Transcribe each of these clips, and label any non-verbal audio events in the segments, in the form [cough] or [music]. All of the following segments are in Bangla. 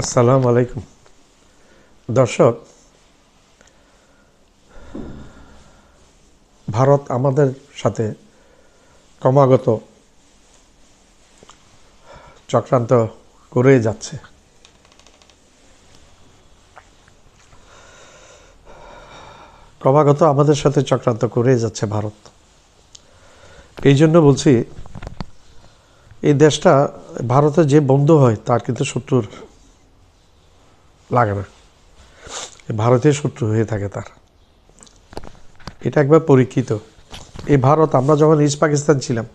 আসসালামু আলাইকুম। দর্শক, ভারত আমাদের সাথে ক্রমাগত চক্রান্ত করে যাচ্ছে। ক্রমাগত আমাদের সাথে চক্রান্ত করে যাচ্ছে ভারত। এই জন্য বলছি, এই দেশটা, ভারতের যে বন্ধু হয়, তার কিন্তু শত্রুর লাগে না। ভারতীয় শত্রু হয়ে থাকে তার। এটা একবার পরীক্ষিত। এই ভারত, আমরা যখন ইস্ট পাকিস্তান ছিলাম,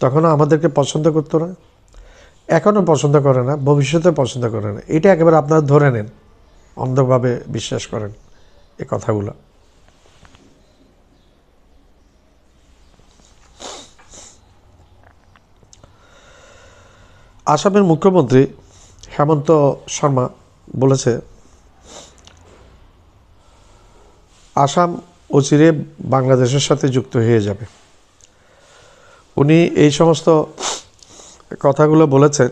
তখনও আমাদেরকে পছন্দ করতো না। এখনও পছন্দ করে না ভবিষ্যতে পছন্দ করে না। এটা একেবারে আপনারা ধরে নেন, অন্ধভাবে বিশ্বাস করেন এ কথাগুলো। আসামের মুখ্যমন্ত্রী হেমন্ত শর্মা বলেছে, আসাম অচিরে বাংলাদেশের সাথে যুক্ত হয়ে যাবে। উনি এই সমস্ত কথাগুলো বলেছেন।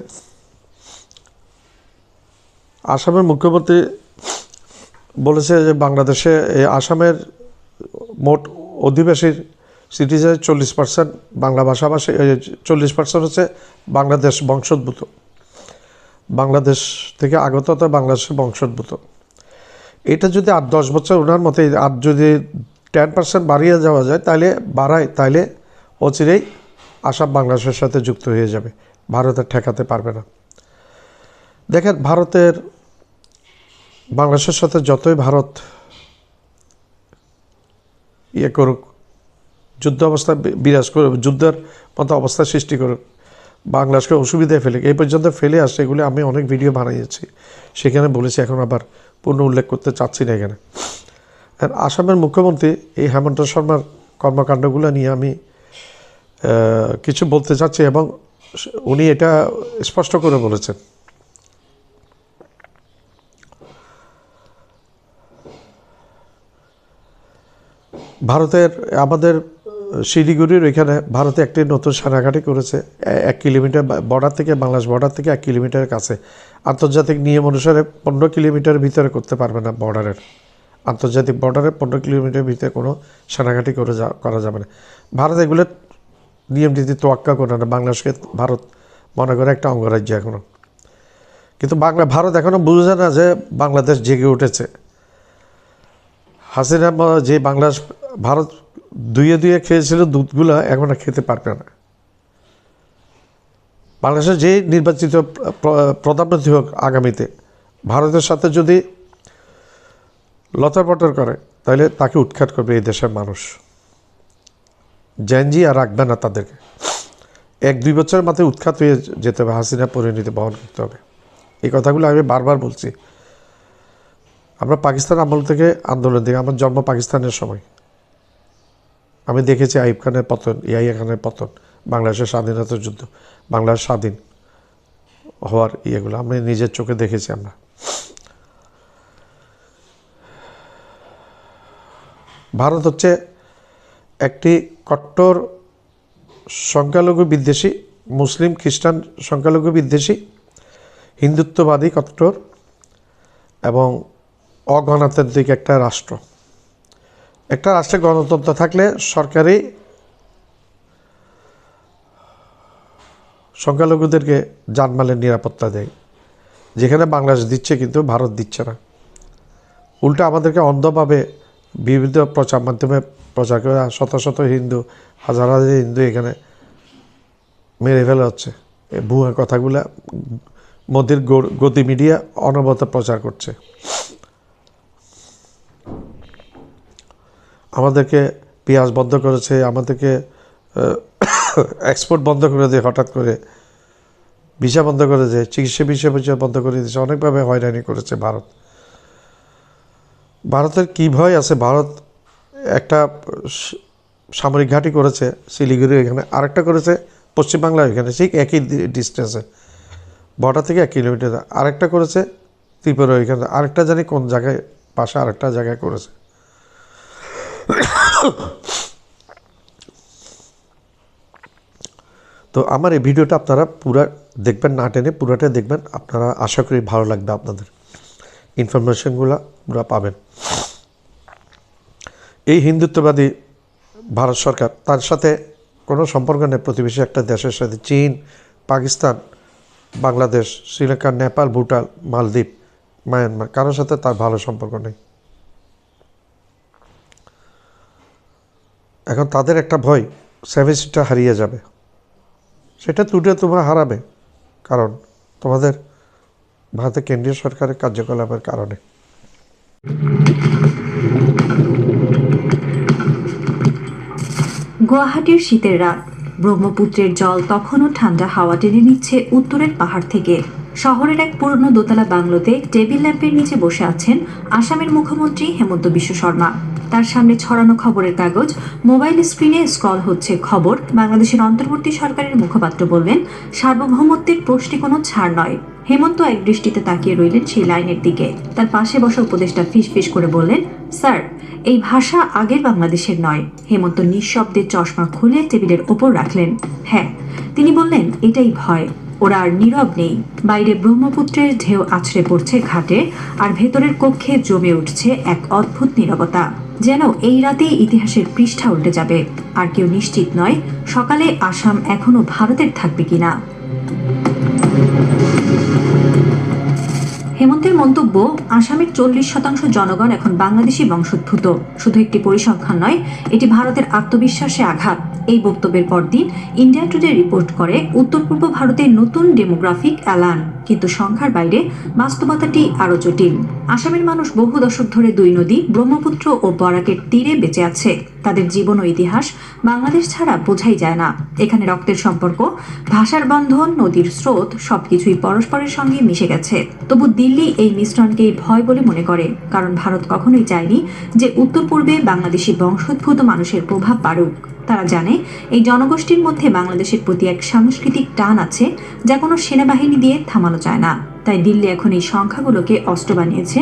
আসামের মুখ্যমন্ত্রী বলেছে যে বাংলাদেশে আসামের মোট অধিবাসীর সিটিজেনের চল্লিশ পার্সেন্ট, বাংলা ভাষাভাষী চল্লিশ পার্সেন্ট হচ্ছে বাংলাদেশ বংশোদ্ভূত। বাংলাদেশ থেকে আগত তো বাংলাদেশের বংশোদ্ভূত। এটা যদি আট, দশ বছর ওনার মতে আর যদি টেন পার্সেন্ট বাড়িয়ে যাওয়া যায় তাহলে বাড়ায় তাহলে অচিরেই আসাম বাংলাদেশের সাথে যুক্ত হয়ে যাবে। ভারতের ঠেকাতে পারবে না। দেখেন, ভারতের, বাংলাদেশের সাথে যতই ভারত ইয়ে করুক যুদ্ধ অবস্থা বিরাজ করুক, যুদ্ধের মতো অবস্থা সৃষ্টি করুক বাংলাদেশকে অসুবিধায় ফেলে, এই পর্যন্ত ফেলে আসছে, এগুলি আমি অনেক ভিডিও বানিয়েছি। সেখানে বলেছি, এখন আবার পূর্ণ উল্লেখ করতে চাচ্ছি না এখানে। আসামের মুখ্যমন্ত্রী এই হেমন্ত শর্মার কর্মকাণ্ডগুলো নিয়ে আমি কিছু বলতে চাচ্ছি এবং উনি এটা স্পষ্ট করে বলেছেন। ভারতের, আমাদের শিলিগুড়ির ওইখানে ভারতে একটি নতুন সেনাঘাঁটি করেছে, এক কিলোমিটার বর্ডার থেকে, বাংলাদেশ বর্ডার থেকে এক কিলোমিটারের কাছে। আন্তর্জাতিক নিয়ম অনুসারে পনেরো কিলোমিটার ভিতরে করতে পারবে না বর্ডারের আন্তর্জাতিক বর্ডারে পনেরো কিলোমিটারের ভিতরে কোনো সেনাঘাঁটি করে যা করা যাবে না। ভারত এগুলো নিয়ম নীতি তোয়াক্কা করে না, বাংলাদেশকে ভারত মনে করে একটা অঙ্গরাজ্য এখনও কিন্তু বাংলা ভারত এখনও বুঝে না যে বাংলাদেশ জেগে উঠেছে। হাসিনা যে বাংলাদেশ ভারত দুইয়ে দুইয়ে খেয়েছিল দুধগুলো এখন আর খেতে পারবে না। বাংলাদেশের যে নির্বাচিত প্রধানমন্ত্রী হোক আগামীতে, ভারতের সাথে যদি লতরপটর করে, তাহলে তাকে উৎখাত করবে এই দেশের মানুষ। জ্যানজি আর রাখবে না তাদেরকে। এক দুই বছরের মাথায় উৎখাত হয়ে যেতে হবে, হাসিনা পরিণতি বহন করতে হবে। এই কথাগুলো আমি বারবার বলছি। আমরা পাকিস্তান আমল থেকে আন্দোলন থেকে আমার জন্ম পাকিস্তানের সময়। আমি দেখেছি আইব খানের পতন ইয়াইয়া খানের পতন, বাংলাদেশের স্বাধীনতা যুদ্ধ, বাংলার স্বাধীন হওয়ার ইয়েগুলো আমি নিজের চোখে দেখেছি আমরা। ভারত হচ্ছে একটি কট্টর সংখ্যালঘু বিদ্বেষী, মুসলিম খ্রিস্টান সংখ্যালঘু বিদ্বেষী, হিন্দুত্ববাদী কট্টর এবং অগণতান্ত্রিক একটা রাষ্ট্র। একটা রাষ্ট্রে গণতন্ত্র থাকলে সরকারি সংখ্যালঘুদেরকে জানমালের নিরাপত্তা দেয়। যেখানে বাংলাদেশ দিচ্ছে কিন্তু ভারত দিচ্ছে না। উল্টো আমাদেরকে অন্ধভাবে বিভিন্ন প্রচার মাধ্যমে প্রচার করে শত শত হিন্দু, হাজার হাজার হিন্দু এখানে মেরে ফেলা হচ্ছে। ভুয়া কথাগুলা, মোদির গতি মিডিয়া অনবরত প্রচার করছে। আমাদেরকে পেঁয়াজ বন্ধ করেছে, আমাদেরকে এক্সপোর্ট [coughs] বন্ধ করে দিয়ে হঠাৎ করে ভিসা বন্ধ করে দিয়ে, চিকিৎসা ভিসা ভিসা বন্ধ করে দিয়েছে। অনেকভাবে হয়রানি করেছে ভারত। ভারতের কী ভয় আছে? ভারত একটা সামরিক ঘাঁটি করেছে, শিলিগুড়ি এখানে আরেকটা করেছে পশ্চিমবাংলার এখানে, ঠিক একই ডিস্টেন্সে বর্ডার থেকে এক কিলোমিটার আরেকটা করেছে, ত্রিপুরা এখানে আরেকটা জানি কোন জায়গায়, পাশে আরেকটা জায়গায় করেছে। তো আমার এই ভিডিওটা আপনারা পুরা দেখবেন, না টেনে পুরাটা দেখবেন। আপনারা আশা করি ভালো লাগবে আপনাদের। ইনফরমেশনগুলো পুরা পাবেন। এই হিন্দুত্ববাদী ভারত সরকার, তার সাথে কোনো সম্পর্ক নেই প্রতিবেশী একটা দেশের সাথে। চীন, পাকিস্তান, বাংলাদেশ, শ্রীলঙ্কা, নেপাল, ভুটান, মালদ্বীপ, মায়ানমার, কারোর সাথে তার ভালো সম্পর্ক নেই। এখন তাদের একটা ভয় সেভেন সিটটা হারিয়ে যাবে। সেটা তুটে তোমরা হারাবে, কারণ তোমাদের ভারতের কেন্দ্রীয় সরকারের কার্যকলাপের কারণে। গুয়াহাটির শীতের রাত, ব্রহ্মপুত্রের জল তখনও ঠান্ডা হাওয়া টেনে নিচ্ছে উত্তরের পাহাড় থেকে। শহরের এক পুরনো দোতলা বাংলোতে টেবিল ল্যাম্পের নিচে বসে আছেন আসামের মুখ্যমন্ত্রী হেমন্ত বিশ্ব শর্মা। তার সামনে ছড়ানো খবরের কাগজ, মোবাইল স্ক্রিনে স্ক্রল হচ্ছে খবর। বাংলাদেশের অন্তর্বর্তী সরকারের মুখপাত্র বললেন, সার্বভৌমত্বের প্রশ্নে কোনো ছাড় নয়। হেমন্ত এক দৃষ্টিতে তাকিয়ে রইলেন সেই লাইনের দিকে। তার পাশে বসা উপদেষ্টা ফিস ফিস করে বললেন, স্যার, এই ভাষা আগের বাংলাদেশের নয়। হেমন্ত নিঃশব্দে চশমা খুলে টেবিলের ওপর রাখলেন। হ্যাঁ। তিনি বললেন, এটাই ভয়। ওরা আর নীরব নেই। বাইরে ব্রহ্মপুত্রের ঢেউ আছড়ে পড়ছে ঘাটে, আর ভেতরের কক্ষে জমে উঠছে এক অদ্ভুত নীরবতা, যেন এই রাতেই ইতিহাসের পৃষ্ঠা উল্টে যাবে। আর কেউ নিশ্চিত নয়, সকালে আসাম এখনও ভারতের থাকবে কিনা। হেমন্তের মন্তব্য, আসামের চল্লিশ শতাংশ জনগণ এখন বাংলাদেশি বংশোদ্ভূত। শুধু একটি পরিসংখ্যান নয়, এটি ভারতের আত্মবিশ্বাসে আঘাত। এই বক্তব্যের পরদিন ইন্ডিয়া টুডে রিপোর্ট করে উত্তর পূর্ব ভারতের নতুন ডেমোগ্রাফিক অ্যালান কিন্তু সংখ্যার বাইরে বাস্তবতাটি আরও জটিল। আসামের মানুষ বহু দশক ধরে দুই নদী, ব্রহ্মপুত্র ও বরাকের তীরে বেঁচে আছে। তাদের জীবন ও ইতিহাস বাংলাদেশ ছাড়া বোঝাই যায় না। এখানে রক্তের সম্পর্ক, ভাষার বন্ধন, নদীর স্রোত সবকিছুই পরস্পরের সঙ্গে মিশে গেছে। তবু দিল্লি এই মিশ্রণকেই ভয় বলে মনে করে, কারণ ভারত কখনোই চায়নি যে উত্তর পূর্বে বাংলাদেশি বংশোদ্ভূত মানুষের প্রভাব বাড়ুক। তারা জানে, এই জনগোষ্ঠীর মধ্যে বাংলাদেশের প্রতি এক সাংস্কৃতিক টান আছে যা কোনো সেনাবাহিনী দিয়ে থামানো যায় না। তাই দিল্লি এখন এই সংখ্যাগুলোকে অস্ত্র বানিয়েছে।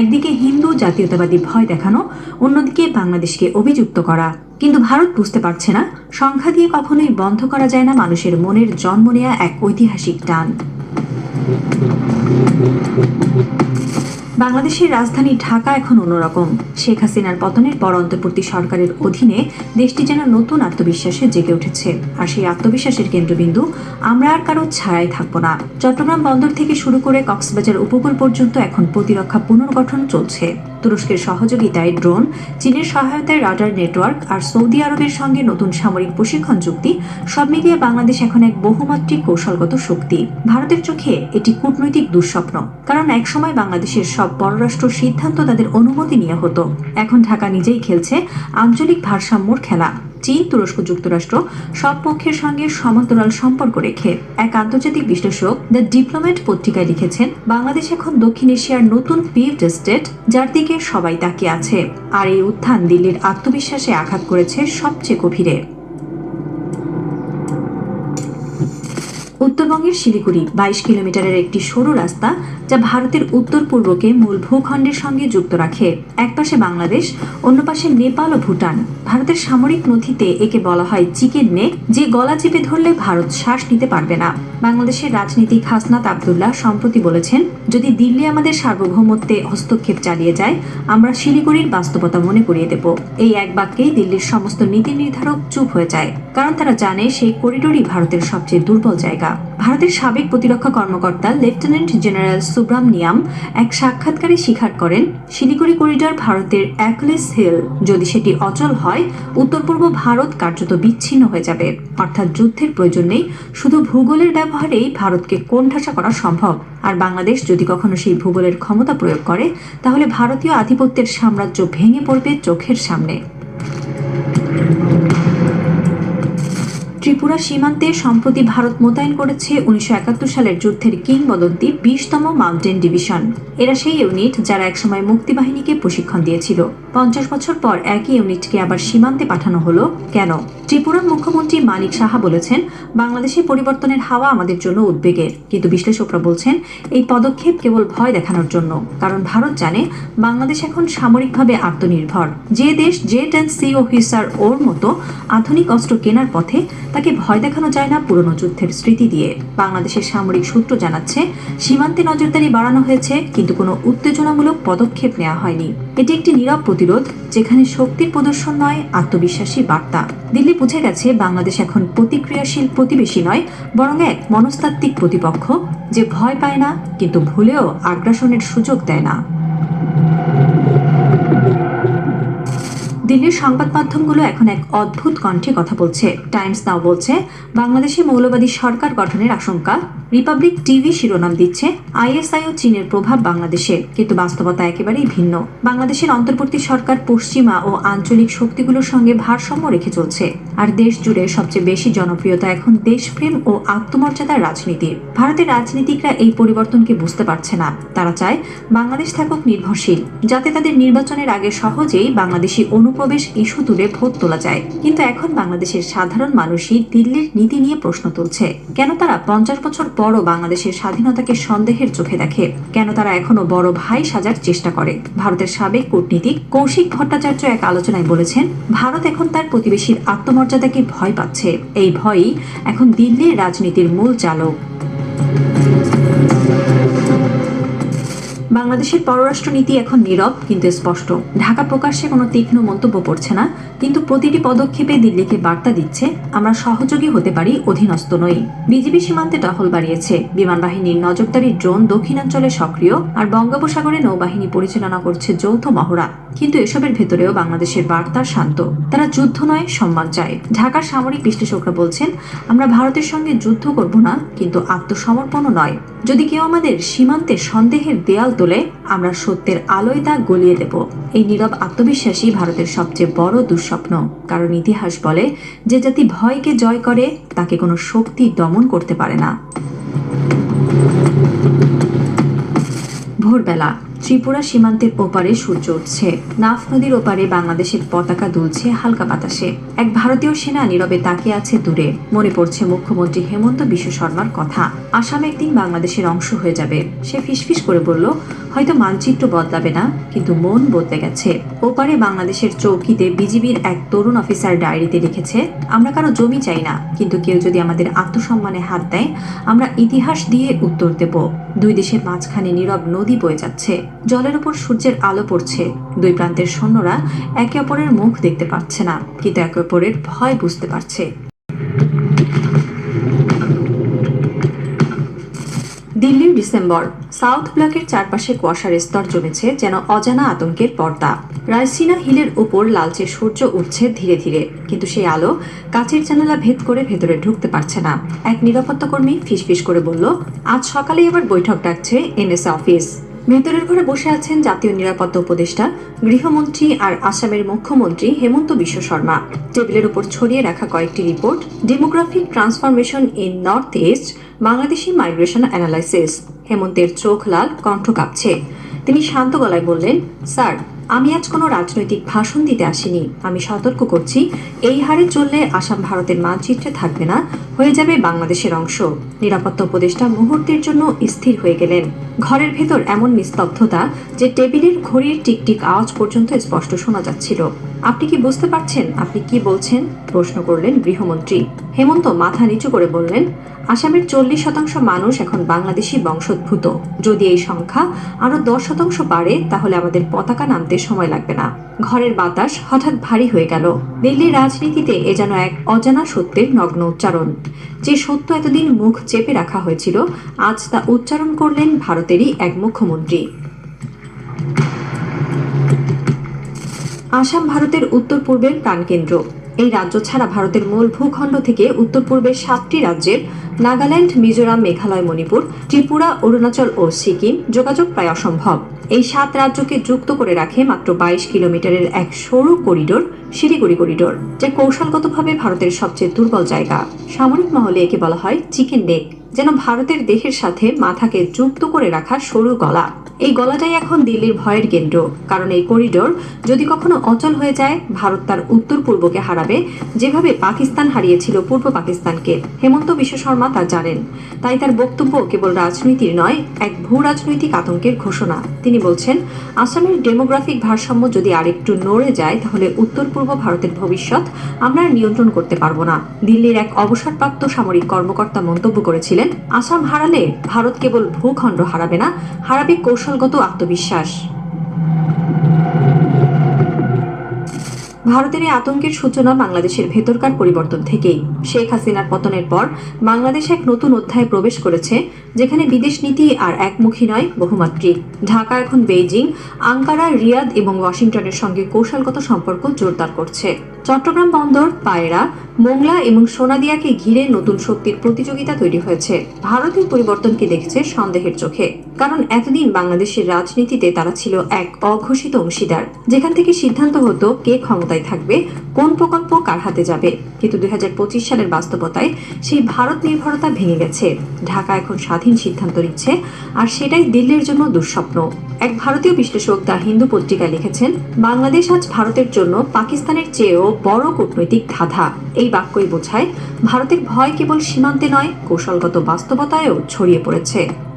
একদিকে হিন্দু জাতীয়তাবাদী ভয় দেখানো, অন্যদিকে বাংলাদেশকে অভিযুক্ত করা। কিন্তু ভারত বুঝতে পারছে না, সংখ্যা দিয়ে কখনোই বন্ধ করা যায় না মানুষের মনের জন্ম নেয়া এক ঐতিহাসিক টান। বাংলাদেশের রাজধানী ঢাকা এখন অন্যরকম। শেখ হাসিনার পতনের পর অন্তর্বর্তী সরকারের অধীনে দেশটি যেন নতুন আত্মবিশ্বাসে জেগে উঠেছে। আর সেই আত্মবিশ্বাসের কেন্দ্রবিন্দু আমরা আর কারও ছায়ায় থাকব না। চট্টগ্রাম বন্দর থেকে শুরু করে কক্সবাজার উপকূল পর্যন্ত এখন প্রতিরক্ষা পুনর্গঠন চলছে। তুরস্কের সহযোগিতায় ড্রোন, চীনের সহায়তায় রাডার নেটওয়ার্ক আর সৌদি আরবের সঙ্গে নতুন সামরিক প্রশিক্ষণ চুক্তি, সব মিলিয়ে বাংলাদেশ এখন এক বহুমাত্রিক কৌশলগত শক্তি। ভারতের চোখে এটি কূটনৈতিক দুঃস্বপ্ন, কারণ একসময় বাংলাদেশের সব পররাষ্ট্র সিদ্ধান্ত তাদের অনুমতি নিয়ে হতো। এখন ঢাকা নিজেই খেলছে আঞ্চলিক ভারসাম্যর খেলা। চীন, তুরস্ক যুক্তরাষ্ট্র সব পক্ষের সঙ্গে সমান্তরাল সম্পর্ক রেখে এক আন্তর্জাতিক বিশ্লেষক দ্য ডিপ্লোমেট পত্রিকায় লিখেছেন, বাংলাদেশ এখন দক্ষিণ এশিয়ার নতুন পিভড স্টেট যার দিকে সবাই তাকিয়ে আছে। আর এই উত্থান দিল্লির আত্মবিশ্বাসে আঘাত করেছে সবচেয়ে গভীরে। উত্তরবঙ্গের শিলিগুড়ি, বাইশ কিলোমিটারের একটি সরু রাস্তা যা ভারতের উত্তর পূর্বকে মূল ভূখণ্ডের সঙ্গে যুক্ত রাখে। একপাশে বাংলাদেশ, অন্য পাশে নেপাল ও ভুটান। ভারতের সামরিক নথিতে একে বলা হয় চিকেন নে, যে গলা চেপে ধরলে ভারত শ্বাস নিতে পারবে না। বাংলাদেশের রাজনীতিক হাসনাত আবদুল্লাহ সম্প্রতি বলেছেন, যদি দিল্লি আমাদের সার্বভৌমত্বে হস্তক্ষেপ চালিয়ে যায়, আমরা শিলিগুড়ির বাস্তবতা মনে করিয়ে দেব। এই এক বাক্যেই দিল্লির সমস্ত নীতি নির্ধারক চুপ হয়ে যায়। কারণ তারা জানে সেই করিডোরই ভারতের সবচেয়ে দুর্বল জায়গা। ভারতের সাবেক প্রতিরক্ষা কর্মকর্তা লেফটেন্যান্ট জেনারেল সুব্রামনিয়াম এক সাক্ষাৎকারে স্বীকার করেন, শিলিগুড়ি করিডর ভারতের অ্যাকলেস হিল, যদি সেটি অচল হয় উত্তর পূর্ব ভারত কার্যত বিচ্ছিন্ন হয়ে যাবে। অর্থাৎ যুদ্ধের প্রয়োজন নেই, শুধু ভূগোলের ব্যবহারেই ভারতকে কোণঠাসা করা সম্ভব। আর বাংলাদেশ যদি কখনো সেই ভূগোলের ক্ষমতা প্রয়োগ করে, তাহলে ভারতীয় আধিপত্যের সাম্রাজ্য ভেঙে পড়বে চোখের সামনে। ত্রিপুরা সীমান্তে সম্প্রতি ভারত মোতায়েন করেছে উনিশশো একাত্তর সালের যুদ্ধের কিংবদন্তি বিশতম মাউন্টেন ডিভিশন। এরা সেই ইউনিট যারা একসময় মুক্তিবাহিনীকে প্রশিক্ষণ দিয়েছিল। পঞ্চাশ বছর পর একই ইউনিটকে আবার সীমান্তে পাঠানো হলো। কেন? ত্রিপুরার মুখ্যমন্ত্রী মানিক সাহা বলেছেন, বাংলাদেশে পরিবর্তনের হাওয়া আমাদের জন্য উদ্বেগের। কিন্তু বিশ্লেষকরা বলছেন, এই পদক্ষেপ কেবল ভয় দেখানোর জন্য, কারণ ভারত জানে বাংলাদেশ এখন সামরিকভাবে আত্মনির্ভর। যে দেশ জেট অ্যান্ড সি অফিসার ওর মতো আধুনিক অস্ত্র কেনার পথে তাকে ভয় দেখানো যায় না পুরনো যুদ্ধের স্মৃতি দিয়ে। বাংলাদেশের সামরিক সূত্র জানাচ্ছে, সীমান্তে নজরদারি বাড়ানো হয়েছে, কিন্তু কোনো উত্তেজনামূলক পদক্ষেপ নেওয়া হয়নি। এটি একটি নীরব প্রতিরোধ, যেখানে শক্তির প্রদর্শন নয়, আত্মবিশ্বাসী বার্তা। দিল্লি বুঝে গেছে, বাংলাদেশ এখন প্রতিক্রিয়াশীল প্রতিবেশী নয়, বরং এক মনস্তাত্ত্বিক প্রতিপক্ষ, যে ভয় পায় না, কিন্তু ভুলেও আগ্রাসনের সুযোগ দেয় না। দিল্লির সংবাদ মাধ্যমগুলো এখন এক অদ্ভুত কণ্ঠে কথা বলছে। টাইমস নাও বলছে, বাংলাদেশে মৌলবাদী সরকার গঠনের আশঙ্কা। রিপাবলিক টিভি শিরোনাম দিচ্ছে আইএসআই ও চীনের প্রভাব বাংলাদেশে, কিন্তু বাস্তবতা একেবারেই ভিন্ন। বাংলাদেশের অন্তর্বর্তী সরকার পশ্চিমা ও আঞ্চলিক শক্তিগুলোর সঙ্গে ভারসাম্য রেখে চলছে, আর দেশ জুড়ে সবচেয়ে বেশি জনপ্রিয়তা এখন দেশপ্রেম ও আত্মমর্যাদার রাজনীতির ভারতের রাজনীতিকরা এই পরিবর্তনকে বুঝতে পারছে না। তারা চায় বাংলাদেশ থাকুক নির্ভরশীল, যাতে তাদের নির্বাচনের আগে সহজেই বাংলাদেশি অনুপ্রবেশ ইস্যু তুলে ভোট তোলা যায়। কিন্তু এখন বাংলাদেশের সাধারণ মানুষই দিল্লির নীতি নিয়ে প্রশ্ন তুলছে। কেন তারা পঞ্চাশ বছর পরও বাংলাদেশের স্বাধীনতাকে সন্দেহের চোখে দেখে। কেন তারা এখনও বড় ভাই সাজার চেষ্টা করে? ভারতের সাবেক কূটনীতিক কৌশিক ভট্টাচার্য এক আলোচনায় বলেছেন, ভারত এখন তার প্রতিবেশীর আত্মমর্যাদাকে ভয় পাচ্ছে। এই ভয়ই এখন দিল্লির রাজনীতির মূল চালক। বাংলাদেশের পররাষ্ট্রনীতি এখন নীরব কিন্তু স্পষ্ট। ঢাকা প্রকাশ্যে কোনো তীক্ষ্ণ মন্তব্য করছে না, কিন্তু প্রতিটি পদক্ষেপে দিল্লিকে বার্তা দিচ্ছে, আমরা সহযোগী হতে পারি, অধীনস্থ নই। বিজিবি সীমান্তে টহল বাড়িয়েছে। বিমান বাহিনীর নজরদারি ড্রোন দক্ষিণাঞ্চলে সক্রিয়, আর বঙ্গোপসাগরে নৌবাহিনী পরিচালনা করছে যৌথ মহড়া। কিন্তু এসবের ভেতরেও বাংলাদেশের বার্তা শান্ত। তারা যুদ্ধ নয়, সম্মান চায়। ঢাকার সামরিক বিশ্লেষকরা বলছেন, আমরা ভারতের সঙ্গে যুদ্ধ করব না, কিন্তু আত্মসমর্পণও নয়। যদি কেউ আমাদের সীমান্তে সন্দেহের দেয়াল তোলে আমরা সত্যের আলোয় তা গলিয়ে দেব। এই নীরব আত্মবিশ্বাসী ভারতের সবচেয়ে বড় দুঃস্বপ্ন। কারণ ইতিহাস বলে, যে জাতি ভয়কে জয় করে, তাকে কোনো শক্তি দমন করতে পারে না। ভোরবেলা ত্রিপুরা সীমান্তের ওপারে সূর্য উঠছে। নাফ নদীর ওপারে বাংলাদেশের পতাকা দুলছে হালকা বাতাসে। এক ভারতীয় সেনা নীরবে তাকিয়ে আছে দূরে। মনে পড়ছে মুখ্যমন্ত্রী হেমন্ত বিশ্ব শর্মার কথা। আসাম একদিন বাংলাদেশের অংশ হয়ে যাবে। সে ফিসফিস করে বলল, হয়তো মানচিত্র বদলাবে না, কিন্তু মন বদলে গেছে। ওপারে বাংলাদেশের চৌকিতে বিজিবির এক তরুণ অফিসার ডায়েরিতে লিখেছে, আমরা কারও জমি চাই না, কিন্তু কেউ যদি আমাদের আত্মসম্মানে হাত দেয়, আমরা ইতিহাস দিয়ে উত্তর দেব। দুই দেশের মাঝখানে নীরব নদী বয়ে যাচ্ছে। জলের উপর সূর্যের আলো পড়ছে। দুই প্রান্তের সৈন্যরা একে অপরের মুখ দেখতে পাচ্ছে না, কিন্তু একে অপরের ভয় বুঝতে পারছে। দিল্লির ডিসেম্বর, সাউথ ব্লকের চারপাশে কুয়াশার স্তর জমেছে, যেন অজানা আতঙ্কের পর্দা। রায়সিনা হিলের উপর লালচে সূর্য উঠছে ধীরে ধীরে, কিন্তু সেই আলো কাচের জানালা ভেদ করে ভেতরে ঢুকতে পারছে না। এক নিরাপত্তা কর্মী ফিসফিস করে বলল, আজ সকালেই আবার বৈঠক ডাকছে এনএসএ অফিস। ভেতরের ঘরে বসে আছেন জাতীয় নিরাপত্তা উপদেষ্টা, গৃহমন্ত্রী আর আসামের মুখ্যমন্ত্রী হেমন্ত বিশ্ব শর্মা। টেবিলের উপর ছড়িয়ে রাখা কয়েকটি report, demographic transformation in north east, Bangladeshi migration analysis. হেমন্তের চোখ লাল, কণ্ঠ কাঁপছে। তিনি শান্ত গলায় বললেন, স্যার আমি আজ কোনো রাজনৈতিক ভাষণ দিতে আসিনি। আমি সতর্ক করছি, এই হারে চললে আসাম ভারতের মানচিত্রে থাকবে না, হয়ে যাবে বাংলাদেশের অংশ। নিরাপত্তা উপদেষ্টা মুহূর্তের জন্য স্থির হয়ে গেলেন। ঘরের ভেতর এমন নিস্তব্ধতা যে টেবিলের ঘড়ির টিকটিক আওয়াজ পর্যন্ত স্পষ্ট শোনা যাচ্ছিল। আপনি কি বুঝতে পারছেন? আপনি কি বলছেন? প্রশ্ন করলেন গৃহমন্ত্রী। হেমন্ত মাথা নিচু করে বললেন আসামের চল্লিশ শতাংশ মানুষ এখন বাংলাদেশি বংশোদ্ভূত। যদি এই সংখ্যা আরও দশ শতাংশ বাড়ে, তাহলে আমাদের পতাকা নামতে সময় লাগবে না। ঘরের বাতাস হঠাৎ ভারী হয়ে গেল। দিল্লির রাজনীতিতে এ যেন এক অজানা সত্যের নগ্ন উচ্চারণ। যে সত্য এতদিন মুখ চেপে রাখা হয়েছিল, আজ তা উচ্চারণ করলেন ভারতেরই এক মুখ্যমন্ত্রী। আসাম ভারতের উত্তর পূর্বের প্রাণকেন্দ্র। এই রাজ্য ছাড়া ভারতের মূল ভূখণ্ড থেকে উত্তর পূর্বের সাতটি রাজ্যের নাগাল্যান্ড, মিজোরাম, মেঘালয়, মণিপুর, ত্রিপুরা, অরুণাচল ও সিকিম যোগাযোগ প্রায় অসম্ভব। এই সাত রাজ্যকে যুক্ত করে রাখে মাত্র বাইশ কিলোমিটারের এক সরু করিডোর, শিলিগুড়ি করিডোর, যা কৌশলগতভাবে ভারতের সবচেয়ে দুর্বল জায়গা। সামরিক মহলে একে বলা হয় চিকেন নেক যেন ভারতের দেহের সাথে মাথাকে যুক্ত করে রাখা সরু গলা। এই গলাটাই এখন দিল্লির ভয়ের কেন্দ্র। কারণ এই করিডোর যদি কখনো অচল হয়ে যায়, ভারত তার উত্তর পূর্বকে হারাবে, যেভাবে পাকিস্তান হারিয়েছিল পূর্ব পাকিস্তানকে। হেমন্ত বিশ্ব শর্মা তা জানেন। তাই তার বক্তব্য কেবল রাজনীতির নয়, এক ভূ রাজনৈতিক আতঙ্কের ঘোষণা। তিনি বলছেন, আসামের ডেমোগ্রাফিক ভারসাম্য যদি আরেকটু নড়ে যায়, তাহলে উত্তর পূর্ব ভারতের ভবিষ্যৎ আমরা নিয়ন্ত্রণ করতে পারব না। দিল্লির এক অবসরপ্রাপ্ত সামরিক কর্মকর্তা মন্তব্য করেছিলেন, আসাম হারালে ভারত কেবল ভূখণ্ড হারাবে না, হারাবে কৌশলগত আত্মবিশ্বাস। ভারতের এই আতঙ্কের সূচনা বাংলাদেশের ভেতরকার পরিবর্তন থেকেই। শেখ হাসিনার পতনের পর বাংলাদেশ এক নতুন অধ্যায়ে প্রবেশ করেছে, যেখানে বিদেশ নীতি আর একমুখী নয়, বহুমাত্রিক। ঢাকা এখন বেইজিং, আঙ্কারা, রিয়াদ এবং ওয়াশিংটনের সঙ্গে কৌশলগত সম্পর্ক জোরদার করছে। চট্টগ্রাম বন্দর, পায়রা, মোংলা এবং সোনাদিয়াকে ঘিরে নতুন শক্তির প্রতিযোগিতা তৈরি হয়েছে। ভারতের পরিবর্তনকে দেখছে সন্দেহের চোখে। কারণ এতদিন বাংলাদেশের রাজনীতিতে তারা ছিল এক অঘোষিত অংশীদার। যেখান থেকে সিদ্ধান্ত হতো কে ক্ষমতায় থাকবে, কোন প্রকল্প কার হাতে যাবে। কিন্তু দুই হাজার পঁচিশ সালের বাস্তবতায় সেই ভারত নির্ভরতা ভেঙে গেছে। ঢাকা এখন স্বাধীন সিদ্ধান্ত নিচ্ছে, আর সেটাই দিল্লির জন্য দুঃস্বপ্ন। এক ভারতীয় বিশ্লেষক দ্য হিন্দু পত্রিকায় লিখেছেন, বাংলাদেশ আজ ভারতের জন্য পাকিস্তানের চেয়েও বড় কূটনৈতিক ধাঁধা। এই বাক্যই বোঝায়, ভারতের ভয় কেবল সীমান্তে নয়, কৌশলগত বাস্তবতায়ও ছড়িয়ে পড়েছে।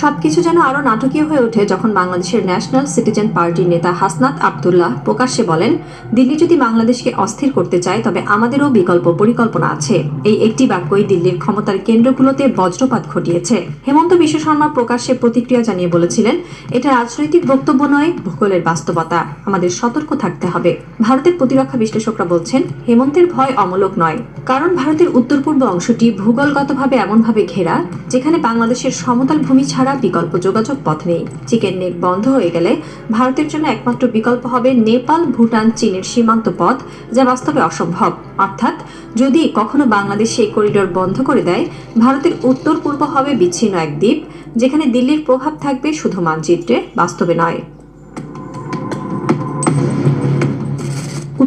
সবকিছু যেন আরও নাটকীয় হয়ে ওঠে যখন বাংলাদেশের ন্যাশনাল সিটিজেন পার্টির নেতা হাসনাত আবদুল্লাহ প্রকাশ্যে বলেন, দিল্লি যদি বাংলাদেশকে অস্থির করতে চায়, তবে আমাদেরও বিকল্প পরিকল্পনা আছে। এই একটি বাক্যই দিল্লির ক্ষমতার কেন্দ্রগুলোতে বজ্রপাত ঘটিয়েছে। হেমন্ত বিশ্ব শর্মা প্রকাশ্যে প্রতিক্রিয়া জানিয়ে বলেছিলেন, এটা রাজনৈতিক বক্তব্য নয়, ভূগোলের বাস্তবতা। আমাদের সতর্ক থাকতে হবে। ভারতের প্রতিরক্ষা বিশ্লেষকরা বলছেন, হেমন্তের ভয় অমূলক নয়। কারণ ভারতের উত্তর পূর্ব অংশটি ভূগোলগতভাবে এমনভাবে ঘেরা, যেখানে বাংলাদেশের সমতল ভূমি ছাড়া বিকল্প যোগাযোগ পথ নেই। চিকেন নেক বন্ধ হয়ে গেলে ভারতের জন্য একমাত্র বিকল্প হবে নেপাল, ভুটান, চীনের সীমান্ত পথ, যা বাস্তবে অসম্ভব। অর্থাৎ যদি কখনো বাংলাদেশ সেই করিডোর বন্ধ করে দেয়, ভারতের উত্তর পূর্ব হবে বিচ্ছিন্ন এক দ্বীপ, যেখানে দিল্লির প্রভাব থাকবে শুধু মানচিত্রে বাস্তবে নয়।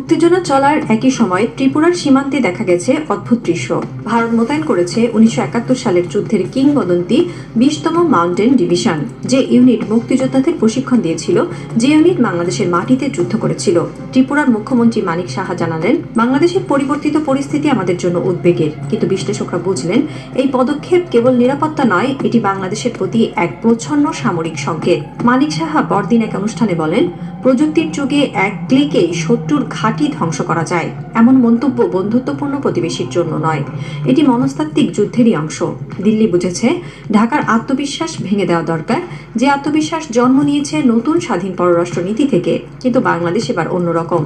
উত্তেজনা চলার একই সময় ত্রিপুরার সীমান্তে দেখা গেছে অদ্ভুত দৃশ্য। ভারত মোতায়েন করেছে উনিশশো একাত্তর সালের যুদ্ধের কিংবদন্তি বিশতম মাউন্টেন ডিভিশন, যে ইউনিট মুক্তিযোদ্ধাদের প্রশিক্ষণ দিয়েছিল, যে ইউনিট বাংলাদেশের মাটিতে যুদ্ধ করেছিল। ত্রিপুরার মুখ্যমন্ত্রী মানিক সাহা জানালেন, বাংলাদেশের পরিবর্তিত পরিস্থিতি আমাদের জন্য উদ্বেগের। কিন্তু বিশ্লেষকরা বুঝলেন, এই পদক্ষেপ কেবল নিরাপত্তা নয়, এটি বাংলাদেশের প্রতি এক প্রচ্ছন্ন সামরিক সংকেত। মানিক সাহা পরদিন এক অনুষ্ঠানে বলেন প্রযুক্তির যুগে এক ক্লিকে শত্রুর ঘাঁটি ধ্বংস করা যায়। এমন মন্তব্য বন্ধুত্বপূর্ণ প্রতিবেশীর জন্য নয়। এটি মনস্তাত্ত্বিক যুদ্ধেরই অংশ। দিল্লি বুঝেছে, ঢাকার আত্মবিশ্বাস ভেঙে দেওয়া দরকার। যে আত্মবিশ্বাস জন্ম নিয়েছে নতুন স্বাধীন পররাষ্ট্র নীতি থেকে, কিন্তু বাংলাদেশ এবার অন্যরকম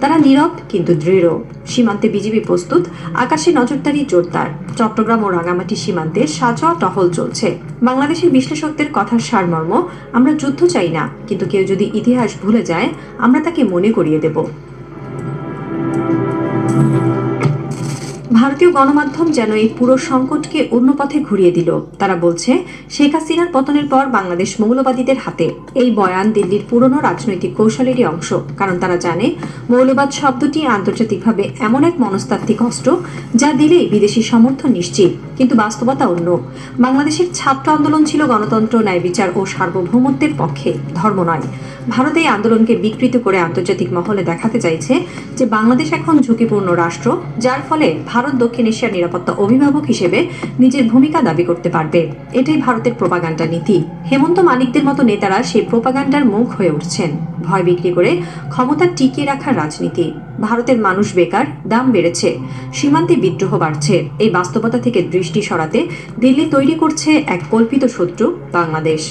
তারা নীরব কিন্তু দৃঢ়। সীমান্তে বিজিবি প্রস্তুত, আকাশে নজরদারি জোরদার। চট্টগ্রাম ও রাঙামাটি সীমান্তে সাজোয়া টহল চলছে। বাংলাদেশের বিশ্লেষকদের কথার সারমর্ম, আমরা যুদ্ধ চাই না, কিন্তু কেউ যদি ইতিহাস ভুলে যায়, আমরা তাকে মনে করিয়ে দেব। ভারতীয় গণমাধ্যম যেন এই পুরো সংকটকে অন্য পথে ঘুরিয়ে দিল। তারা বলছে, শেখ হাসিনার পতনের পর বাংলাদেশ মৌলবাদীদের হাতে। এই বয়ান দিল্লির পুরনো রাজনৈতিক কৌশলেরই অংশ। কারণ তারা জানে, মৌলবাদ শব্দটি আন্তর্জাতিকভাবে এমন এক মনস্তাত্ত্বিক অস্ত্র, যা দিলেই বিদেশি সমর্থন নিশ্চিত, কিন্তু বাস্তবতা অন্য। বাংলাদেশের ছাত্র আন্দোলন ছিল গণতন্ত্র, ন্যায় বিচার ও সার্বভৌমত্বের পক্ষে, ধর্ম নয়। ভারত এই আন্দোলনকে বিকৃত করে আন্তর্জাতিক মহলে দেখাতে চাইছে যে বাংলাদেশ এখন ঝুঁকিপূর্ণ রাষ্ট্র, যার ফলে ভারত দক্ষিণ এশিয়ার নিরাপত্তা অভিভাবক হিসেবে নিজের ভূমিকা দাবি করতে পারবে। এটাই ভারতের প্রোপাগান্ডা নীতি। হেমন্ত মানিকদের মতো নেতারা সেই প্রোপাগান্ডার মুখ হয়ে উঠছেন। ভয় বিক্রি করে ক্ষমতা টিকিয়ে রাখার রাজনীতি। ভারতের মানুষ বেকার, দাম বেড়েছে, সীমান্তে বিদ্রোহ বাড়ছে। এই বাস্তবতা থেকে দৃষ্টি সরাতে দিল্লি তৈরি করছে এক কল্পিত শত্রু, বাংলাদেশ।